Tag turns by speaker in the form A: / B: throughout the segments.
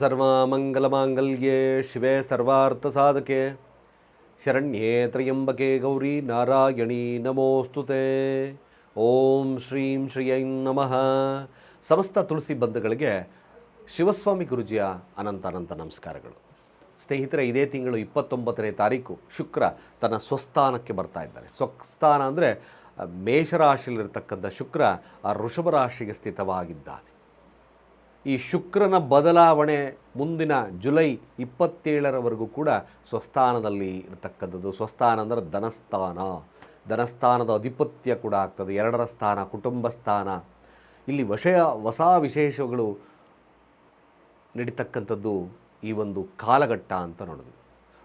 A: ಸರ್ವಮಂಗಲಮಾಂಗಲ್ಯೆ ಶಿವೆ ಸರ್ವಾರ್ಥಸಾಧಕೆ. ಶರಣ್ಯೇ ತ್ರಯಂಬಕೆ ಗೌರಿ ನಾರಾಯಣಿ ನಮೋಸ್ತುತೆ ಓಂ ಶ್ರೀಂ ಶ್ರೀಯೈ ನಮಃ. ಸಮಸ್ತ ತುಳಸಿ ಬಂಧುಗಳಿಗೆ ಶಿವಸ್ವಾಮಿ ಗುರುಜಿಯ ಅನಂತ ಅನಂತ ನಮಸ್ಕಾರಗಳು. ಸ್ನೇಹಿತರೆ, ಇದೇ ತಿಂಗಳು ಇಪ್ಪತ್ತೊಂಬತ್ತನೇ ತಾರೀಕು, ಶುಕ್ರ ತನ್ನ ಸ್ವಸ್ಥಾನಕ್ಕೆ ಬರ್ತಾ ಇದ್ದಾನೆ ಸ್ವಸ್ಥಾನ ಅಂದರೆ ಮೇಷರಾಶಿಯಲ್ಲಿರ್ತಕ್ಕಂಥ ಶುಕ್ರ ಆ ವೃಷಭ ರಾಶಿಗೆ ಸ್ಥಿತವಾಗಿದ್ದಾನೆ. ಈ ಶುಕ್ರನ ಬದಲಾವಣೆ ಮುಂದಿನ ಜುಲೈ ಇಪ್ಪತ್ತೇಳರವರೆಗೂ ಕೂಡ ಸ್ವಸ್ಥಾನದಲ್ಲಿ ಇರತಕ್ಕಂಥದ್ದು. ಸ್ವಸ್ಥಾನ ಅಂದರೆ ಧನಸ್ಥಾನ. ಧನಸ್ಥಾನದ ಅಧಿಪತ್ಯ ಕೂಡ ಆಗ್ತದೆ. ಎರಡರ ಸ್ಥಾನ, ಕುಟುಂಬ ಸ್ಥಾನ. ಇಲ್ಲಿ ವಿಷಯ ಹೊಸ ವಿಶೇಷಗಳು ನಡೀತಕ್ಕಂಥದ್ದು ಈ ಒಂದು ಕಾಲಘಟ್ಟ ಅಂತ ನೋಡೋದು.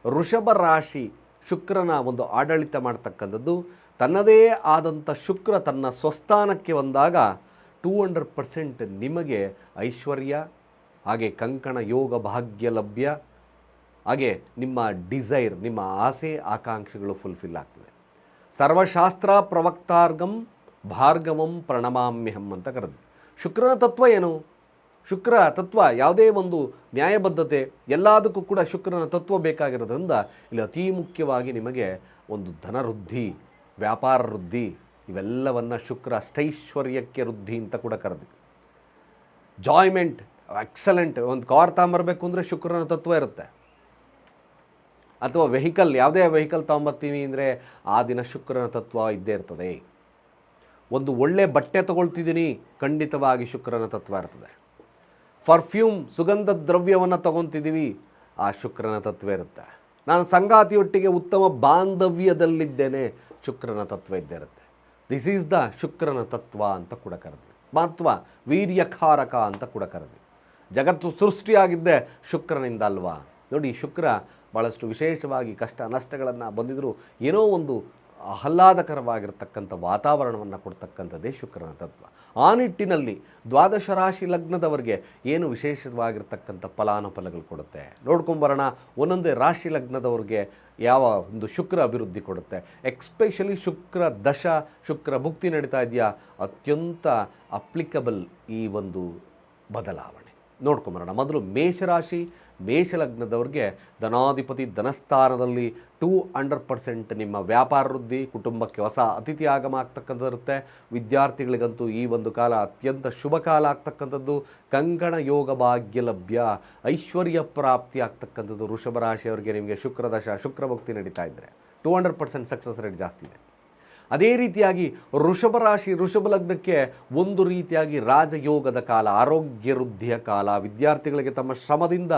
A: ಋಷಭ ರಾಶಿ ಶುಕ್ರನ ಒಂದು ಆಡಳಿತ ಮಾಡ್ತಕ್ಕಂಥದ್ದು. ತನ್ನದೇ ಆದಂಥ ಶುಕ್ರ ತನ್ನ ಸ್ವಸ್ಥಾನಕ್ಕೆ ಬಂದಾಗ ಟೂ ಹಂಡ್ರೆಡ್ ಪರ್ಸೆಂಟ್ ನಿಮಗೆ ಐಶ್ವರ್ಯ, ಹಾಗೆ ಕಂಕಣ ಯೋಗ ಭಾಗ್ಯ ಲಭ್ಯ, ಹಾಗೆ ನಿಮ್ಮ ಡಿಸೈರ್ ನಿಮ್ಮ ಆಸೆ, ಆಕಾಂಕ್ಷೆಗಳು ಫುಲ್ಫಿಲ್ ಆಗ್ತದೆ. ಸರ್ವಶಾಸ್ತ್ರ ಪ್ರವಕ್ತಾರ್ಗಂ ಭಾರ್ಗವಂ ಪ್ರಣಮಾಮ್ಯಹಂ ಅಂತ ಕರೆದ್ವಿ ಶುಕ್ರನ ತತ್ವ ಏನು? ಶುಕ್ರ ತತ್ವ ಯಾವುದೇ ಒಂದು ನ್ಯಾಯಬದ್ಧತೆ ಎಲ್ಲದಕ್ಕೂ ಕೂಡ ಶುಕ್ರನ ತತ್ವ ಬೇಕಾಗಿರೋದ್ರಿಂದ ಇಲ್ಲಿ ಅತೀ ಮುಖ್ಯವಾಗಿ ನಿಮಗೆ ಒಂದು ಧನವೃದ್ಧಿ, ವ್ಯಾಪಾರ ವೃದ್ಧಿ ಇವೆಲ್ಲವನ್ನು ಶುಕ್ರ ಅಷ್ಟೈಶ್ವರ್ಯಕ್ಕೆ ವೃದ್ಧಿ ಅಂತ ಕೂಡ ಕರೆದ್ವಿ. ಜಾಯ್ಮೆಂಟ್ ಎಕ್ಸಲೆಂಟ್ ಒಂದು ಕಾರ್ ತಗೊಂಬರ್ಬೇಕು ಅಂದರೆ ಶುಕ್ರನ ತತ್ವ ಇರುತ್ತೆ. ಅಥವಾ ವೆಹಿಕಲ್, ಯಾವುದೇ ವೆಹಿಕಲ್ ತೊಗೊಂಬರ್ತೀವಿ ಅಂದರೆ ಆ ದಿನ ಶುಕ್ರನ ತತ್ವ ಇದ್ದೇ ಇರ್ತದೆ. ಒಂದು ಒಳ್ಳೆ ಬಟ್ಟೆ ತೊಗೊಳ್ತಿದ್ದೀನಿ, ಖಂಡಿತವಾಗಿ ಶುಕ್ರನ ತತ್ವ ಇರ್ತದೆ. ಪರ್ಫ್ಯೂಮ್ ಸುಗಂಧ ದ್ರವ್ಯವನ್ನು ತಗೊತಿದ್ದೀವಿ, ಆ ಶುಕ್ರನ ತತ್ವ ಇರುತ್ತೆ. ನಾನು ಸಂಗಾತಿಯೊಟ್ಟಿಗೆ ಉತ್ತಮ ಬಾಂಧವ್ಯದಲ್ಲಿದ್ದೇನೆ, ಶುಕ್ರನ ತತ್ವ ಇದ್ದೇ ಇರುತ್ತೆ. ದಿಸ್ ಈಸ್ ದ ಶುಕ್ರನ ತತ್ವ ಅಂತ ಕೂಡ ಕರೆದ್ವಿ. ಮಹತ್ವ, ವೀರ್ಯಕಾರಕ ಅಂತ ಕೂಡ ಕರೆದ್ವಿ. ಜಗತ್ತು ಸೃಷ್ಟಿಯಾಗಿದ್ದೆ ಶುಕ್ರನಿಂದ ಅಲ್ವಾ? ನೋಡಿ, ಶುಕ್ರ ಭಾಳಷ್ಟು ವಿಶೇಷವಾಗಿ ಕಷ್ಟ ನಷ್ಟಗಳನ್ನು ಬಂದಿದ್ದರೂ ಏನೋ ಒಂದು ಆಹ್ಲಾದಕರವಾಗಿರ್ತಕ್ಕಂಥ ವಾತಾವರಣವನ್ನು ಕೊಡ್ತಕ್ಕಂಥದ್ದೇ ಶುಕ್ರನ ತತ್ವ. ಆ ನಿಟ್ಟಿನಲ್ಲಿ ದ್ವಾದಶ ರಾಶಿ ಲಗ್ನದವರಿಗೆ ಏನು ವಿಶೇಷವಾಗಿರ್ತಕ್ಕಂಥ ಫಲಾನುಫಲಗಳು ಕೊಡುತ್ತೆ? ನೋಡ್ಕೊಂಬರೋಣ ಒಂದೊಂದೇ ರಾಶಿ ಲಗ್ನದವ್ರಿಗೆ ಯಾವ ಒಂದು ಶುಕ್ರ ಅಭಿವೃದ್ಧಿ ಕೊಡುತ್ತೆ? ಎಕ್ಸ್ಪೆಷಲಿ ಶುಕ್ರ ದಶ, ಶುಕ್ರ ಭುಕ್ತಿ ನಡೀತಾ ಇದೆಯಾ? ಅತ್ಯಂತ ಅಪ್ಲಿಕಬಲ್ ಈ ಒಂದು ಬದಲಾವಣೆ. ನೋಡ್ಕೊಂಬರೋಣ. ಮೊದಲು ಮೇಷರಾಶಿ, ಮೇಷಲಗ್ನದವ್ರಿಗೆ ಧನಾಧಿಪತಿ ಧನಸ್ಥಾನದಲ್ಲಿ ಟೂ ಹಂಡ್ರೆಡ್ ಪರ್ಸೆಂಟ್ ನಿಮ್ಮ ವ್ಯಾಪಾರ ವೃದ್ಧಿ, ಕುಟುಂಬಕ್ಕೆ ಹೊಸ ಅತಿಥಿ ಆಗಮ ಆಗ್ತಕ್ಕಂಥದ್ದಿರುತ್ತೆ ವಿದ್ಯಾರ್ಥಿಗಳಿಗಂತೂ ಈ ಒಂದು ಕಾಲ ಅತ್ಯಂತ ಶುಭ ಕಾಲ ಆಗ್ತಕ್ಕಂಥದ್ದು. ಕಂಕಣ ಯೋಗ ಭಾಗ್ಯ ಲಭ್ಯ. ಐಶ್ವರ್ಯ ಪ್ರಾಪ್ತಿ ಆಗ್ತಕ್ಕಂಥದ್ದು ವೃಷಭ ರಾಶಿಯವರಿಗೆ ನಿಮಗೆ ಶುಕ್ರದಶ, ಶುಕ್ರಭಕ್ತಿ ನಡೀತಾ ಇದ್ದರೆ two hundred percent success rate ಜಾಸ್ತಿ ಇದೆ. ಅದೇ ರೀತಿಯಾಗಿ ಋಷಭ ರಾಶಿ ಋಷಭ ಲಗ್ನಕ್ಕೆ ಒಂದು ರೀತಿಯಾಗಿ ರಾಜಯೋಗದ ಕಾಲ, ಆರೋಗ್ಯ ವೃದ್ಧಿಯ ಕಾಲ, ವಿದ್ಯಾರ್ಥಿಗಳಿಗೆ ತಮ್ಮ ಶ್ರಮದಿಂದ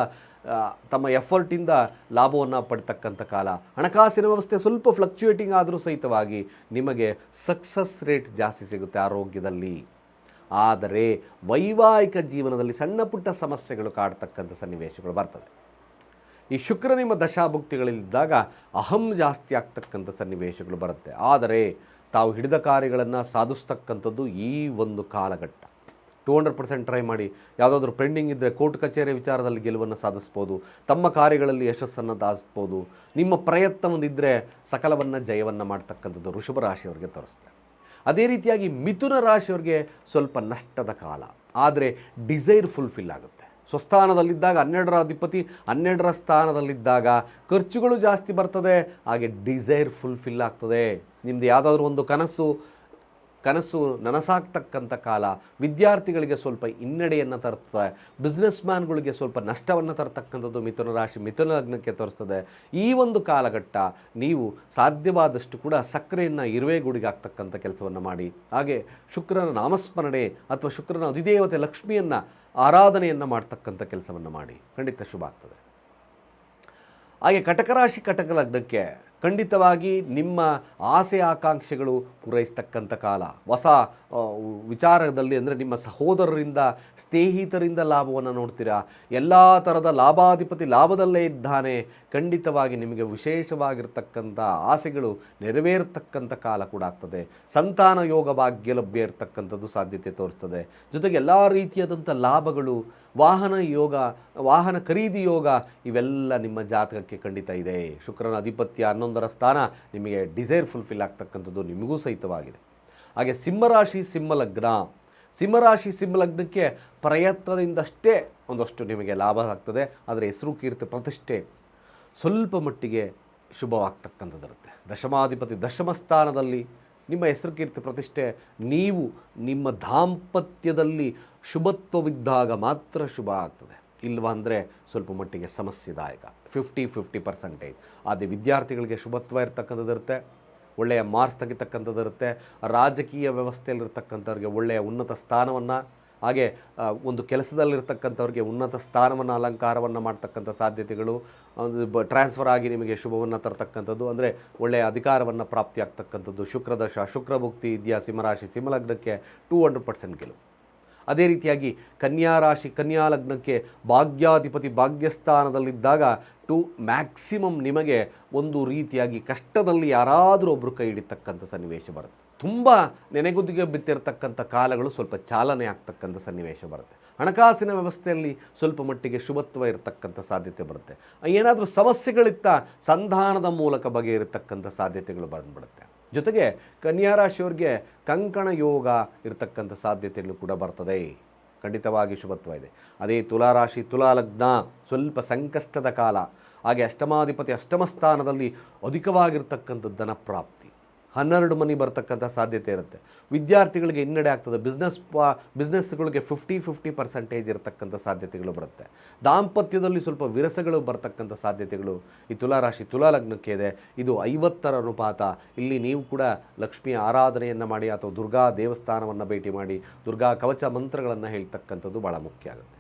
A: ತಮ್ಮ ಎಫರ್ಟಿಂದ ಲಾಭವನ್ನು ಪಡ್ತಕ್ಕಂಥ ಕಾಲ. ಹಣಕಾಸಿನ ವ್ಯವಸ್ಥೆ ಸ್ವಲ್ಪ ಫ್ಲಕ್ಚುಯೇಟಿಂಗ್ ಆದರೂ ಸಹಿತವಾಗಿ ನಿಮಗೆ ಸಕ್ಸಸ್ ರೇಟ್ ಜಾಸ್ತಿ ಸಿಗುತ್ತೆ ಆರೋಗ್ಯದಲ್ಲಿ. ಆದರೆ ವೈವಾಹಿಕ ಜೀವನದಲ್ಲಿ ಸಣ್ಣ ಪುಟ್ಟ ಸಮಸ್ಯೆಗಳು ಕಾಡ್ತಕ್ಕಂಥ ಸನ್ನಿವೇಶಗಳು ಬರ್ತದೆ. ಈ ಶುಕ್ರ ನಿಮ್ಮ ದಶಾಭುಕ್ತಿಗಳಲ್ಲಿದ್ದಾಗ ಅಹಂ ಜಾಸ್ತಿ ಆಗ್ತಕ್ಕಂಥ ಸನ್ನಿವೇಶಗಳು ಬರುತ್ತೆ. ಆದರೆ ತಾವು ಹಿಡಿದ ಕಾರ್ಯಗಳನ್ನು ಸಾಧಿಸ್ತಕ್ಕಂಥದ್ದು ಈ ಒಂದು ಕಾಲಘಟ್ಟ. ಟೂ ಹಂಡ್ರೆಡ್ ಪರ್ಸೆಂಟ್ ಟ್ರೈ ಮಾಡಿ. ಯಾವುದಾದ್ರೂ ಪೆಂಡಿಂಗ್ ಇದ್ದರೆ ಕೋರ್ಟ್ ಕಚೇರಿ ವಿಚಾರದಲ್ಲಿ ಗೆಲುವನ್ನು ಸಾಧಿಸ್ಬೋದು. ತಮ್ಮ ಕಾರ್ಯಗಳಲ್ಲಿ ಯಶಸ್ಸನ್ನು ಸಾಧಿಸ್ಬೋದು ನಿಮ್ಮ ಪ್ರಯತ್ನ ಒಂದಿದ್ದರೆ ಸಕಲವನ್ನು ಜಯವನ್ನು ಮಾಡ್ತಕ್ಕಂಥದ್ದು ವೃಷಭ ರಾಶಿಯವರಿಗೆ ತೋರಿಸ್ತಾರೆ. ಅದೇ ರೀತಿಯಾಗಿ ಮಿಥುನ ರಾಶಿಯವರಿಗೆ ಸ್ವಲ್ಪ ನಷ್ಟದ ಕಾಲ. ಆದರೆ ಡಿಸೈರ್ ಫುಲ್ಫಿಲ್ ಆಗುತ್ತೆ. ಸ್ವಸ್ಥಾನದಲ್ಲಿದ್ದಾಗ ಹನ್ನೆರಡರ ಅಧಿಪತಿ, ಹನ್ನೆರಡರ ಸ್ಥಾನದಲ್ಲಿದ್ದಾಗ ಖರ್ಚುಗಳು ಜಾಸ್ತಿ ಬರ್ತದೆ, ಹಾಗೆ ಡಿಸೈರ್ ಫುಲ್ಫಿಲ್ ಆಗ್ತದೆ. ನಿಮ್ಮದು ಯಾವುದಾದ್ರೂ ಒಂದು ಕನಸು ಕನಸು ನನಸಾಗ್ತಕ್ಕಂಥ ಕಾಲ ವಿದ್ಯಾರ್ಥಿಗಳಿಗೆ ಸ್ವಲ್ಪ ಹಿನ್ನಡೆಯನ್ನು ತರ್ತದೆ. ಬಿಸ್ನೆಸ್ ಮ್ಯಾನ್ಗಳಿಗೆ ಸ್ವಲ್ಪ ನಷ್ಟವನ್ನು ತರ್ತಕ್ಕಂಥದ್ದು ಮಿಥುನ ರಾಶಿ, ಮಿಥುನ ಲಗ್ನಕ್ಕೆ ತೋರಿಸ್ತದೆ. ಈ ಒಂದು ಕಾಲಘಟ್ಟ ನೀವು ಸಾಧ್ಯವಾದಷ್ಟು ಕೂಡ ಸಕ್ಕರೆಯನ್ನು ಇರುವೆ ಗುಡಿಗೆ ಆಗ್ತಕ್ಕಂಥ ಕೆಲಸವನ್ನು ಮಾಡಿ. ಹಾಗೆ ಶುಕ್ರನ ನಾಮಸ್ಮರಣೆ ಅಥವಾ ಶುಕ್ರನ ಅಧಿದೇವತೆ ಲಕ್ಷ್ಮಿಯನ್ನು ಆರಾಧನೆಯನ್ನು ಮಾಡ್ತಕ್ಕಂಥ ಕೆಲಸವನ್ನು ಮಾಡಿ. ಖಂಡಿತ ಶುಭ ಆಗ್ತದೆ. ಹಾಗೆ ಕಟಕ ರಾಶಿ ಕಟಕ ಲಗ್ನಕ್ಕೆ ಖಂಡಿತವಾಗಿ ನಿಮ್ಮ ಆಸೆ ಆಕಾಂಕ್ಷೆಗಳು ಪೂರೈಸ್ತಕ್ಕಂಥ ಕಾಲ. ಹೊಸ ವಿಚಾರದಲ್ಲಿ ಅಂದರೆ ನಿಮ್ಮ ಸಹೋದರರಿಂದ, ಸ್ನೇಹಿತರಿಂದ ಲಾಭವನ್ನು ನೋಡ್ತೀರಾ? ಎಲ್ಲ ಥರದ ಲಾಭಾಧಿಪತಿ ಲಾಭದಲ್ಲೇ ಇದ್ದಾನೆ. ಖಂಡಿತವಾಗಿ ನಿಮಗೆ ವಿಶೇಷವಾಗಿರ್ತಕ್ಕಂಥ ಆಸೆಗಳು ನೆರವೇರ್ತಕ್ಕಂಥ ಕಾಲ ಕೂಡ ಆಗ್ತದೆ. ಸಂತಾನ ಯೋಗ ಭಾಗ್ಯ ಲಭ್ಯ ಇರತಕ್ಕಂಥದ್ದು ಸಾಧ್ಯತೆ ತೋರಿಸ್ತದೆ. ಜೊತೆಗೆ ಎಲ್ಲ ರೀತಿಯಾದಂಥ ಲಾಭಗಳು, ವಾಹನ ಯೋಗ, ವಾಹನ ಖರೀದಿ ಯೋಗ, ಇವೆಲ್ಲ ನಿಮ್ಮ ಜಾತಕಕ್ಕೆ ಖಂಡಿತ ಇದೆ. ಶುಕ್ರನ ಅಧಿಪತ್ಯ ಹನ್ನೊಂದರ ಸ್ಥಾನ ನಿಮಗೆ ಡಿಸೈರ್ ಫುಲ್ಫಿಲ್ ಆಗ್ತಕ್ಕಂಥದ್ದು ನಿಮಗೂ ಸಹಿತವಾಗಿದೆ. ಹಾಗೆ ಸಿಂಹರಾಶಿ ಸಿಂಹಲಗ್ನ, ಸಿಂಹರಾಶಿ ಸಿಂಹಲಗ್ನಕ್ಕೆ ಪ್ರಯತ್ನದಿಂದಷ್ಟೇ ಒಂದಷ್ಟು ನಿಮಗೆ ಲಾಭ ಆಗ್ತದೆ. ಆದರೆ ಹೆಸರು ಕೀರ್ತಿ ಪ್ರತಿಷ್ಠೆ ಸ್ವಲ್ಪ ಮಟ್ಟಿಗೆ ಶುಭವಾಗ್ತಕ್ಕಂಥದ್ದಿರುತ್ತೆ. ದಶಮಾಧಿಪತಿ ದಶಮ ಸ್ಥಾನದಲ್ಲಿ ನಿಮ್ಮ ಹೆಸರು ಕೀರ್ತಿ ಪ್ರತಿಷ್ಠೆ, ನೀವು ನಿಮ್ಮ ದಾಂಪತ್ಯದಲ್ಲಿ ಶುಭತ್ವವಿದ್ದಾಗ ಮಾತ್ರ ಶುಭ ಆಗ್ತದೆ. ಇಲ್ವಾ ಸ್ವಲ್ಪ ಮಟ್ಟಿಗೆ ಸಮಸ್ಯೆದಾಯಕ. ಫಿಫ್ಟಿ ಫಿಫ್ಟಿ ಪರ್ಸೆಂಟೇಜ್ ಅದೇ ವಿದ್ಯಾರ್ಥಿಗಳಿಗೆ ಶುಭತ್ವ ಇರ್ತಕ್ಕಂಥದ್ದಿರುತ್ತೆ ಒಳ್ಳೆಯ ಮಾರ್ಕ್ಸ್ ತೆಗಿತಕ್ಕಂಥದ್ದಿರುತ್ತೆ ರಾಜಕೀಯ ವ್ಯವಸ್ಥೆಯಲ್ಲಿರ್ತಕ್ಕಂಥವ್ರಿಗೆ ಒಳ್ಳೆಯ ಉನ್ನತ ಸ್ಥಾನವನ್ನು, ಹಾಗೆ ಒಂದು ಕೆಲಸದಲ್ಲಿರ್ತಕ್ಕಂಥವ್ರಿಗೆ ಉನ್ನತ ಸ್ಥಾನವನ್ನು, ಅಲಂಕಾರವನ್ನು ಮಾಡ್ತಕ್ಕಂಥ ಸಾಧ್ಯತೆಗಳು, ಒಂದು ಬ ಟ್ರಾನ್ಸ್ಫರ್ ಆಗಿ ನಿಮಗೆ ಶುಭವನ್ನು ತರ್ತಕ್ಕಂಥದ್ದು, ಅಂದರೆ ಒಳ್ಳೆಯ ಅಧಿಕಾರವನ್ನು ಪ್ರಾಪ್ತಿಯಾಗ್ತಕ್ಕಂಥದ್ದು ಶುಕ್ರದಶ, ಶುಕ್ರಭುಕ್ತಿ ಇದೆಯಾ ಸಿಂಹರಾಶಿ ಸಿಂಹಲಗ್ನಕ್ಕೆ ಟೂ ಹಂಡ್ರೆಡ್ ಪರ್ಸೆಂಟ್ ಗೆಲುವು. ಅದೇ ರೀತಿಯಾಗಿ ಕನ್ಯಾ ರಾಶಿ, ಕನ್ಯಾ ಲಗ್ನಕ್ಕೆ ಭಾಗ್ಯಾಧಿಪತಿ ಭಾಗ್ಯಸ್ಥಾನದಲ್ಲಿದ್ದಾಗ ಟು ಮ್ಯಾಕ್ಸಿಮಮ್ ನಿಮಗೆ ಒಂದು ರೀತಿಯಾಗಿ ಕಷ್ಟದಲ್ಲಿ ಯಾರಾದರೂ ಒಬ್ಬರು ಕೈ ಹಿಡಿತಕ್ಕಂಥ ಸನ್ನಿವೇಶ ಬರುತ್ತೆ. ತುಂಬ ನೆನೆಗುದಿಗೆ ಬಿತ್ತಿರತಕ್ಕಂಥ ಕಾಲಗಳು ಸ್ವಲ್ಪ ಚಾಲನೆ ಆಗ್ತಕ್ಕಂಥ ಸನ್ನಿವೇಶ ಬರುತ್ತೆ. ಹಣಕಾಸಿನ ವ್ಯವಸ್ಥೆಯಲ್ಲಿ ಸ್ವಲ್ಪ ಮಟ್ಟಿಗೆ ಶುಭತ್ವ ಇರತಕ್ಕಂಥ ಸಾಧ್ಯತೆ ಬರುತ್ತೆ. ಏನಾದರೂ ಸಮಸ್ಯೆಗಳಿತ್ತ ಸಂಧಾನದ ಮೂಲಕ ಬಗೆಹರಿತಕ್ಕಂಥ ಸಾಧ್ಯತೆಗಳು ಬಂದ್ಬಿಡುತ್ತೆ. ಜೊತೆಗೆ ಕನ್ಯಾ ರಾಶಿಯವ್ರಿಗೆ ಕಂಕಣ ಯೋಗ ಇರತಕ್ಕಂಥ ಸಾಧ್ಯತೆಗಳು ಕೂಡ ಬರ್ತದೆ. ಖಂಡಿತವಾಗಿ ಶುಭತ್ವ ಇದೆ. ಅದೇ ತುಲಾರಾಶಿ ತುಲಾಲಗ್ನ ಸ್ವಲ್ಪ ಸಂಕಷ್ಟದ ಕಾಲ. ಹಾಗೆ ಅಷ್ಟಮಾಧಿಪತಿ ಅಷ್ಟಮ ಸ್ಥಾನದಲ್ಲಿ ಅಧಿಕವಾಗಿರ್ತಕ್ಕಂಥ ಧನ ಪ್ರಾಪ್ತಿ. ಹನ್ನೆರಡು ಮನಿ ಬರ್ತಕ್ಕಂಥ ಸಾಧ್ಯತೆ ಇರುತ್ತೆ. ವಿದ್ಯಾರ್ಥಿಗಳಿಗೆ ಹಿನ್ನಡೆ ಆಗ್ತದೆ. ಬಿಸ್ನೆಸ್ ಪಾ, ಬಿಸ್ನೆಸ್ಗಳಿಗೆ ಫಿಫ್ಟಿ ಫಿಫ್ಟಿ ಪರ್ಸೆಂಟೇಜ್ ಇರತಕ್ಕಂಥ ಸಾಧ್ಯತೆಗಳು ಬರುತ್ತೆ. ದಾಂಪತ್ಯದಲ್ಲಿ ಸ್ವಲ್ಪ ವಿರಸಗಳು ಬರ್ತಕ್ಕಂಥ ಸಾಧ್ಯತೆಗಳು. ಈ ತುಲಾರಾಶಿ ತುಲಾಲಗ್ನಕ್ಕೆ ಇದೆ. ಇದು ಐವತ್ತರ ಅನುಪಾತ. ಇಲ್ಲಿ ನೀವು ಕೂಡ ಲಕ್ಷ್ಮಿಯ ಆರಾಧನೆಯನ್ನು ಮಾಡಿ ಅಥವಾ ದುರ್ಗಾ ದೇವಸ್ಥಾನವನ್ನು ಭೇಟಿ ಮಾಡಿ, ದುರ್ಗಾ ಕವಚ ಮಂತ್ರಗಳನ್ನು ಹೇಳ್ತಕ್ಕಂಥದ್ದು ಭಾಳ ಮುಖ್ಯ ಆಗುತ್ತೆ.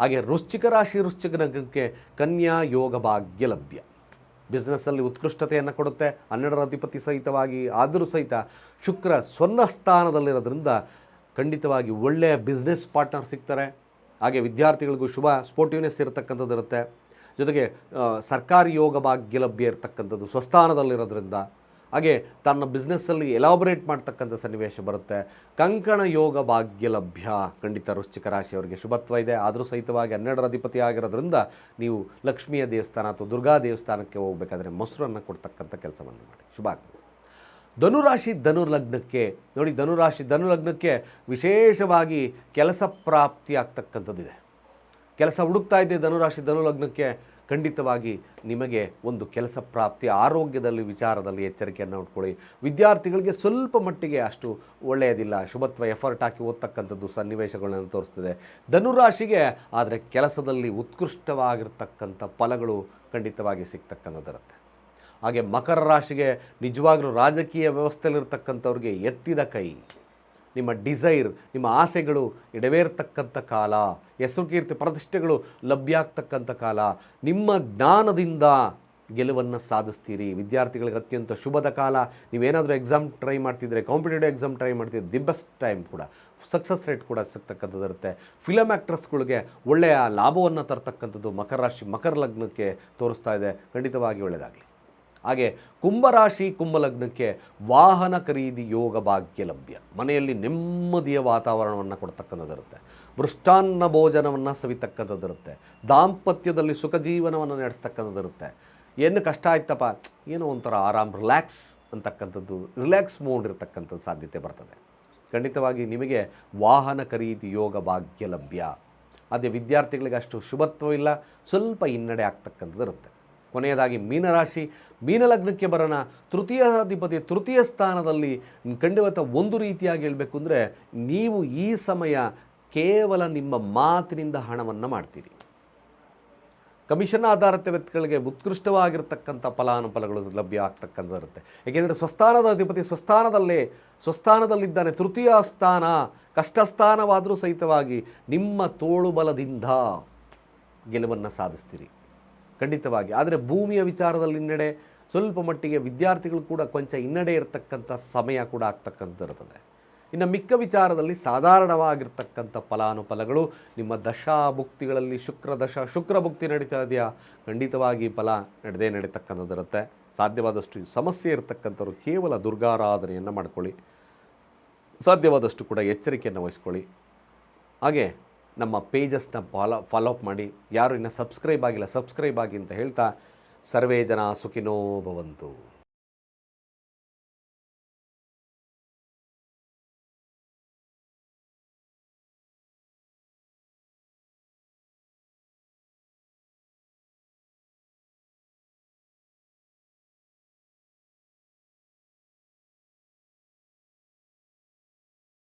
A: ಹಾಗೆ ವೃಶ್ಚಿಕ ರಾಶಿ, ವೃಶ್ಚಿಕ ಲಗ್ನಕ್ಕೆ ಕನ್ಯಾ ಯೋಗ ಭಾಗ್ಯ ಲಭ್ಯ. ಬಿಸ್ನೆಸ್ಸಲ್ಲಿ ಉತ್ಕೃಷ್ಟತೆಯನ್ನು ಕೊಡುತ್ತೆ. ಹನ್ನೆರಡರ ಅಧಿಪತಿ ಸಹಿತವಾಗಿ ಆದರೂ ಸಹಿತ ಶುಕ್ರ ಸ್ವರ್ಣ ಸ್ಥಾನದಲ್ಲಿರೋದ್ರಿಂದ ಖಂಡಿತವಾಗಿ ಒಳ್ಳೆಯ ಬಿಸ್ನೆಸ್ ಪಾರ್ಟ್ನರ್ ಸಿಗ್ತಾರೆ. ಹಾಗೆ ವಿದ್ಯಾರ್ಥಿಗಳಿಗೂ ಶುಭ. ಸ್ಪೋರ್ಟಿವ್ನೆಸ್ ಇರತಕ್ಕಂಥದ್ದು ಇರುತ್ತೆ ಜೊತೆಗೆ ಸರ್ಕಾರಿ ಯೋಗ ಭಾಗ್ಯ ಲಭ್ಯ ಇರತಕ್ಕಂಥದ್ದು ಸ್ವಸ್ಥಾನದಲ್ಲಿರೋದ್ರಿಂದ ಹಾಗೆ ತನ್ನ ಬಿಸ್ನೆಸ್ಸಲ್ಲಿ ಎಲಾಬರೇಟ್ ಮಾಡ್ತಕ್ಕಂಥ ಸನ್ನಿವೇಶ ಬರುತ್ತೆ. ಕಂಕಣ ಯೋಗ ಭಾಗ್ಯ ಲಭ್ಯ ಖಂಡಿತ ವೃಶ್ಚಿಕ ರಾಶಿಯವರಿಗೆ ಶುಭತ್ವ ಇದೆ. ಆದರೂ ಸಹಿತವಾಗಿ ಹನ್ನೆರಡರ ಅಧಿಪತಿ ಆಗಿರೋದ್ರಿಂದ ನೀವು ಲಕ್ಷ್ಮಿಯ ದೇವಸ್ಥಾನ ಅಥವಾ ದುರ್ಗಾ ದೇವಸ್ಥಾನಕ್ಕೆ ಹೋಗಬೇಕಾದ್ರೆ ಮೊಸರನ್ನು ಕೊಡ್ತಕ್ಕಂಥ ಕೆಲಸವನ್ನು ಮಾಡಿ. ಶುಭ ಧನುರಾಶಿ ಧನುರ್ಲಗ್ನಕ್ಕೆ ನೋಡಿ, ಧನುರಾಶಿ ಧನುಲಗ್ನಕ್ಕೆ ವಿಶೇಷವಾಗಿ ಕೆಲಸ ಪ್ರಾಪ್ತಿ ಆಗ್ತಕ್ಕಂಥದ್ದಿದೆ. ಕೆಲಸ ಹುಡುಕ್ತಾ ಇದೆ ಧನುರಾಶಿ ಧನುಲಗ್ನಕ್ಕೆ ಖಂಡಿತವಾಗಿ ನಿಮಗೆ ಒಂದು ಕೆಲಸ ಪ್ರಾಪ್ತಿ, ಆರೋಗ್ಯದಲ್ಲಿ, ವಿಚಾರದಲ್ಲಿ ಎಚ್ಚರಿಕೆಯನ್ನು ಉಟ್ಕೊಳ್ಳಿ. ವಿದ್ಯಾರ್ಥಿಗಳಿಗೆ ಸ್ವಲ್ಪ ಮಟ್ಟಿಗೆ ಅಷ್ಟು ಒಳ್ಳೆಯದಿಲ್ಲ. ಶುಭತ್ವ ಎಫರ್ಟ್ ಹಾಕಿ ಓದ್ತಕ್ಕಂಥದ್ದು ಸನ್ನಿವೇಶಗಳನ್ನು ತೋರಿಸ್ತದೆ. ಧನುರಾಶಿಗೆ ಆದರೆ ಕೆಲಸದಲ್ಲಿ ಉತ್ಕೃಷ್ಟವಾಗಿರ್ತಕ್ಕಂಥ ಫಲಗಳು ಖಂಡಿತವಾಗಿ ಸಿಗ್ತಕ್ಕಂಥದ್ದಿರುತ್ತೆ. ಹಾಗೆ ಮಕರ ರಾಶಿಗೆ ನಿಜವಾಗ್ಲೂ ರಾಜಕೀಯ ವ್ಯವಸ್ಥೆಯಲ್ಲಿರ್ತಕ್ಕಂಥವ್ರಿಗೆ ಎತ್ತಿದ ಕೈ. ನಿಮ್ಮ ಡಿಸೈರ್ ನಿಮ್ಮ ಆಸೆಗಳು ಇಡವೇರ್ತಕ್ಕಂಥ ಕಾಲ ಹೆಸರು ಕೀರ್ತಿ ಪ್ರತಿಷ್ಠೆಗಳು ಲಭ್ಯ ಆಗ್ತಕ್ಕಂಥ ಕಾಲ, ನಿಮ್ಮ ಜ್ಞಾನದಿಂದ ಗೆಲುವನ್ನು ಸಾಧಿಸ್ತೀರಿ. ವಿದ್ಯಾರ್ಥಿಗಳಿಗೆ ಅತ್ಯಂತ ಶುಭದ ಕಾಲ. ನೀವೇನಾದರೂ ಎಕ್ಸಾಮ್ ಟ್ರೈ ಮಾಡ್ತಿದ್ರೆ ಕಾಂಪಿಟೇಟಿವ್ ಎಕ್ಸಾಮ್ ಟ್ರೈ ಮಾಡ್ತಿದ್ರೆ ದಿ ಬೆಸ್ಟ್ ಟೈಮ್ ಕೂಡ ಸಕ್ಸಸ್ ರೇಟ್ ಕೂಡ ಸಿಗ್ತಕ್ಕಂಥದ್ದು ಇರುತ್ತೆ. ಫಿಲಮ್ ಆ್ಯಕ್ಟ್ರಸ್ಗಳಿಗೆ ಒಳ್ಳೆಯ ಲಾಭವನ್ನು ತರ್ತಕ್ಕಂಥದ್ದು ಮಕರ ರಾಶಿ, ಮಕರ ಲಗ್ನಕ್ಕೆ ತೋರಿಸ್ತಾ ಇದೆ. ಖಂಡಿತವಾಗಿ ಒಳ್ಳೆಯದಾಗಲಿ ಹಾಗೆ ಕುಂಭರಾಶಿ ಕುಂಭಲಗ್ನಕ್ಕೆ ವಾಹನ ಖರೀದಿ ಯೋಗ ಭಾಗ್ಯ ಲಭ್ಯ. ಮನೆಯಲ್ಲಿ ನೆಮ್ಮದಿಯ ವಾತಾವರಣವನ್ನು ಕೊಡ್ತಕ್ಕಂಥದ್ದಿರುತ್ತೆ ಮೃಷ್ಟಾನ್ನ ಭೋಜನವನ್ನು ಸವಿತಕ್ಕಂಥದ್ದಿರುತ್ತೆ ದಾಂಪತ್ಯದಲ್ಲಿ ಸುಖ ಜೀವನವನ್ನು ನಡೆಸ್ತಕ್ಕಂಥದ್ದಿರುತ್ತೆ ಏನು ಕಷ್ಟ ಆಯ್ತಪ್ಪ? ಏನೋ ಒಂಥರ ಆರಾಮ್ ರಿಲ್ಯಾಕ್ಸ್ ಅಂತಕ್ಕಂಥದ್ದು, ರಿಲ್ಯಾಕ್ಸ್ ಮೂಡ್ ಇರತಕ್ಕಂಥದ್ದು ಸಾಧ್ಯತೆ ಬರ್ತದೆ. ಖಂಡಿತವಾಗಿ ನಿಮಗೆ ವಾಹನ ಖರೀದಿ ಯೋಗ ಭಾಗ್ಯ ಲಭ್ಯ. ಅದೇ ವಿದ್ಯಾರ್ಥಿಗಳಿಗೆ ಅಷ್ಟು ಶುಭತ್ವವಿಲ್ಲ ಸ್ವಲ್ಪ ಹಿನ್ನಡೆ ಆಗ್ತಕ್ಕಂಥದ್ದು ಇರುತ್ತೆ. ಕೊನೆಯದಾಗಿ ಮೀನರಾಶಿ, ಮೀನಲಗ್ನಕ್ಕೆ ಬರೋಣ. ತೃತೀಯಾಧಿಪತಿ ತೃತೀಯ ಸ್ಥಾನದಲ್ಲಿ ಖಂಡಿತ ಒಂದು ರೀತಿಯಾಗಿ ಹೇಳಬೇಕು ಅಂದರೆ ನೀವು ಈ ಸಮಯ ಕೇವಲ ನಿಮ್ಮ ಮಾತಿನಿಂದ ಹಣವನ್ನು ಮಾಡ್ತೀರಿ. ಕಮಿಷನ್ ಆಧಾರಿತ ವ್ಯಕ್ತಿಗಳಿಗೆ ಉತ್ಕೃಷ್ಟವಾಗಿರ್ತಕ್ಕಂಥ ಫಲಾನುಫಲಗಳು ಲಭ್ಯ ಆಗ್ತಕ್ಕಂಥ ಇರುತ್ತೆ. ಏಕೆಂದರೆ ಸ್ವಸ್ಥಾನದ ಅಧಿಪತಿ ಸ್ವಸ್ಥಾನದಲ್ಲೇ, ಸ್ವಸ್ಥಾನದಲ್ಲಿದ್ದಾನೆ. ತೃತೀಯ ಸ್ಥಾನ, ಕಷ್ಟಸ್ಥಾನವಾದರೂ ಸಹಿತವಾಗಿ ನಿಮ್ಮ ತೋಳುಬಲದಿಂದ ಗೆಲುವನ್ನು ಸಾಧಿಸ್ತೀರಿ. ಖಂಡಿತವಾಗಿ. ಆದರೆ ಭೂಮಿಯ ವಿಚಾರದಲ್ಲಿ ಹಿನ್ನಡೆ ಸ್ವಲ್ಪ ಮಟ್ಟಿಗೆ ವಿದ್ಯಾರ್ಥಿಗಳು ಕೂಡ ಕೊಂಚ ಹಿನ್ನಡೆ ಇರತಕ್ಕಂಥ ಸಮಯ ಕೂಡ ಆಗ್ತಕ್ಕಂಥದ್ದು ಇರ್ತದೆ ಇನ್ನು ಮಿಕ್ಕ ವಿಚಾರದಲ್ಲಿ ಸಾಧಾರಣವಾಗಿರ್ತಕ್ಕಂಥ ಫಲಾನುಫಲಗಳು, ನಿಮ್ಮ ದಶಾ ಭುಕ್ತಿಗಳಲ್ಲಿ ಶುಕ್ರ ದಶ, ಶುಕ್ರ ಭುಕ್ತಿ ನಡೀತಾ ಇದೆಯಾ? ಖಂಡಿತವಾಗಿ ಫಲ ನಡೆದೇ ನಡೀತಕ್ಕಂಥದ್ದಿರುತ್ತೆ. ಸಾಧ್ಯವಾದಷ್ಟು ಸಮಸ್ಯೆ ಇರತಕ್ಕಂಥವ್ರು ಕೇವಲ ದುರ್ಗಾರಾಧನೆಯನ್ನು ಮಾಡ್ಕೊಳ್ಳಿ. ಸಾಧ್ಯವಾದಷ್ಟು ಕೂಡ ಎಚ್ಚರಿಕೆಯನ್ನು ವಹಿಸ್ಕೊಳ್ಳಿ. ಹಾಗೆ ನಮ್ಮ ಪೇಜಸ್ನ ಫಾಲೋ ಫಾಲೋಅಪ್ ಮಾಡಿ. ಯಾರು ಇನ್ನೂ ಸಬ್ಸ್ಕ್ರೈಬ್ ಆಗಿಲ್ಲ ಸಬ್ಸ್ಕ್ರೈಬ್ ಆಗಿ ಅಂತ ಹೇಳ್ತಾ, ಸರ್ವೇ ಜನ ಸುಖಿನೋ ಭವಂತು.